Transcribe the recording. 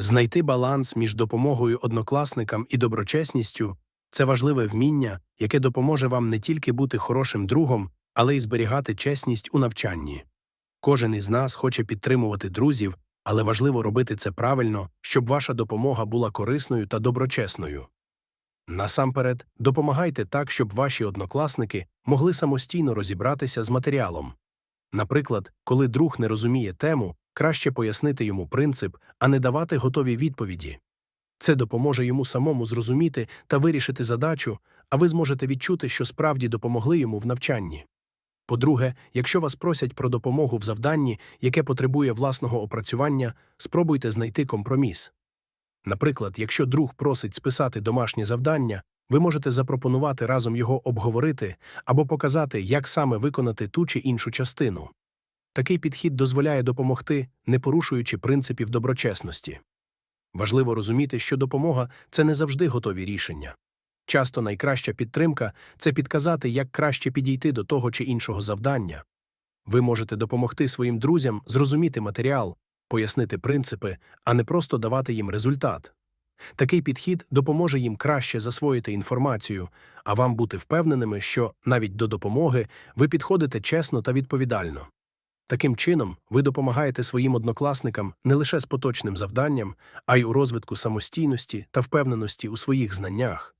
Знайти баланс між допомогою однокласникам і доброчесністю це важливе вміння, яке допоможе вам не тільки бути хорошим другом, але й зберігати чесність у навчанні. Кожен із нас хоче підтримувати друзів, але важливо робити це правильно, щоб ваша допомога була корисною та доброчесною. Насамперед, допомагайте так, щоб ваші однокласники могли самостійно розібратися з матеріалом. Наприклад, коли друг не розуміє тему, краще пояснити йому принцип, а не давати готові відповіді. Це допоможе йому самому зрозуміти та вирішити задачу, а ви зможете відчути, що справді допомогли йому в навчанні. По-друге, якщо вас просять про допомогу в завданні, яке потребує власного опрацювання, спробуйте знайти компроміс. Наприклад, якщо друг просить списати домашнє завдання, ви можете запропонувати разом його обговорити або показати, як саме виконати ту чи іншу частину. Такий підхід дозволяє допомогти, не порушуючи принципів доброчесності. Важливо розуміти, що допомога це не завжди готові рішення. Часто найкраща підтримка це підказати, як краще підійти до того чи іншого завдання. Ви можете допомогти своїм друзям зрозуміти матеріал, пояснити принципи, а не просто давати їм результат. Такий підхід допоможе їм краще засвоїти інформацію, а вам бути впевненими, що навіть до допомоги ви підходите чесно та відповідально. Таким чином, ви допомагаєте своїм однокласникам не лише з поточним завданням, а й у розвитку самостійності та впевненості у своїх знаннях.